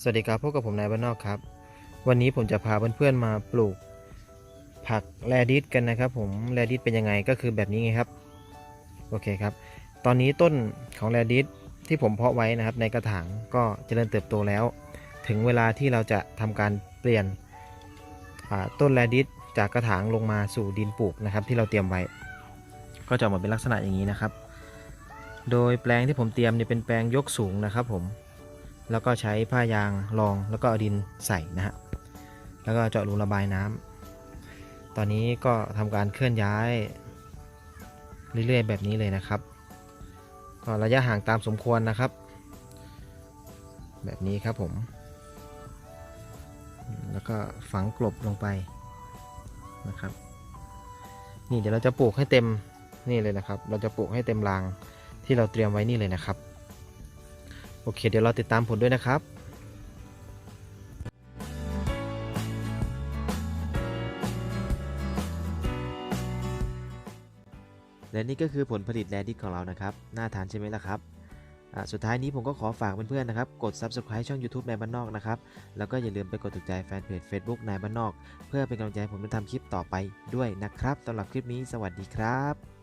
สวัสดีครับพบกับผมนายบ้านนอกครับ วันนี้ผมจะพาเพื่อนๆมาปลูกผักแรดิสกันนะครับ ผมแรดิสเป็นยังไงก็คือแบบนี้ไงครับโอเคครับ ตอนนี้ต้นของแรดิสที่ผมเพาะไว้นะครับ ในกระถางก็เจริญเติบโตแล้ว ถึงเวลาที่เราจะทำการเปลี่ยนต้นแรดิสจากกระถางลงมาสู่ดินปลูกนะครับ ที่เราเตรียมไว้ ก็จะออกมาเป็นลักษณะอย่างนี้นะครับ โดยแปลงที่ผมเตรียมเนี่ยเป็นแปลงยกสูงนะครับ ผม แล้วก็ใช้ผ้ายางรองแล้วก็อดินใส่นะฮะแล้วก็เจาะรูระบายน้ำตอนนี้ก็ทำการเคลื่อนย้าย เรื่อยๆ แบบนี้เลยนะครับ ก็ระยะห่างตามสมควรนะครับ แบบนี้ครับผม แล้วก็ฝังกลบลงไปนะครับ นี่เดี๋ยวเราจะปลูกให้เต็มนี่เลยนะครับ เราจะปลูกให้เต็มรางที่เราเตรียมไว้นี่เลยนะครับ โอเค เดี๋ยวเราติดตามผลด้วยนะครับและนี่ก็คือผลผลิตแรดิสของเรานะครับ น่าทานใช่ไหมล่ะครับอะสุดท้ายนี้ผมก็ขอฝากเพื่อนๆนะครับ กด Subscribe ช่อง YouTube นายบ้านนอกนะครับ แล้วก็อย่าลืมไปกดถูกใจแฟนเพจ Facebook นายบ้านนอก เพื่อเป็นกำลังใจให้ผมได้ทำคลิปต่อไปด้วยนะครับสำหรับคลิปนี้สวัสดีครับ